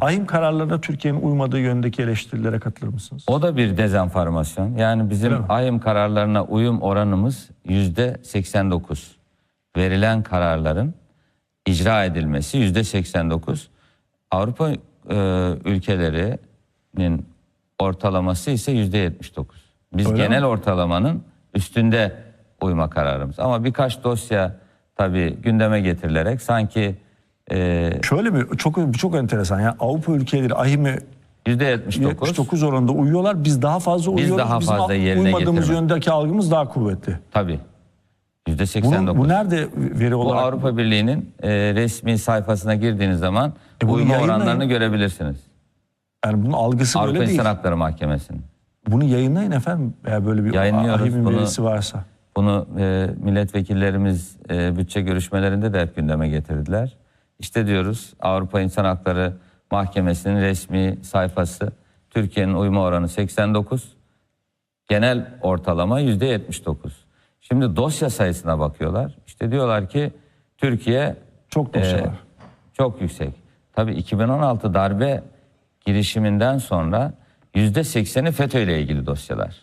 Ahim kararlarına Türkiye'nin uymadığı yönündeki eleştirilere katılır mısınız? O da bir dezenformasyon. Yani bizim? AYM kararlarına uyum oranımız yüzde 89. Verilen kararların icra edilmesi yüzde 89. Avrupa e, ülkelerinin ortalaması ise yüzde 79. Biz Öyle genel mi? ortalamanın üstünde uyma kararımız. Ama birkaç dosya tabii gündeme getirilerek sanki e, Şöyle mi? Çok çok enteresan. Yani Avrupa ülkeleri yüzde 79. 79 oranında uyuyorlar. Biz daha fazla uyuyoruz. daha Bizim fazla yerine uymadığımız getirmek. yöndeki algımız daha kuvvetli. Tabii. Yüzde Bunun, 89. bu nerede veri Bu olarak? Avrupa Birliği'nin e, resmi sayfasına girdiğiniz zaman E bunu uyuma oranlarını görebilirsiniz. Yani bunun algısı Avrupa böyle değil. İnsan Hakları Mahkemesi'nin. Bunu yayınlayın efendim. Eğer böyle bir Ahim'in bunu. verisi varsa. Bunu e, milletvekillerimiz e, bütçe görüşmelerinde de hep gündeme getirdiler. İşte diyoruz Avrupa İnsan Hakları Mahkemesi'nin resmi sayfası Türkiye'nin uyma oranı 89, genel ortalama yüzde 79. Şimdi dosya sayısına bakıyorlar. İşte diyorlar ki Türkiye Çok dosya Ee, var. Çok yüksek. Tabii 2016 darbe girişiminden sonra yüzde 80'i FETÖ ile ilgili dosyalar.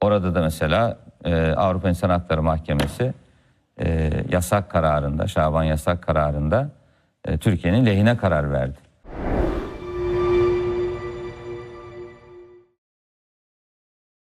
Orada da mesela e, Avrupa İnsan Hakları Mahkemesi e, yasak kararında, Şaban yasak kararında e, Türkiye'nin lehine karar verdi.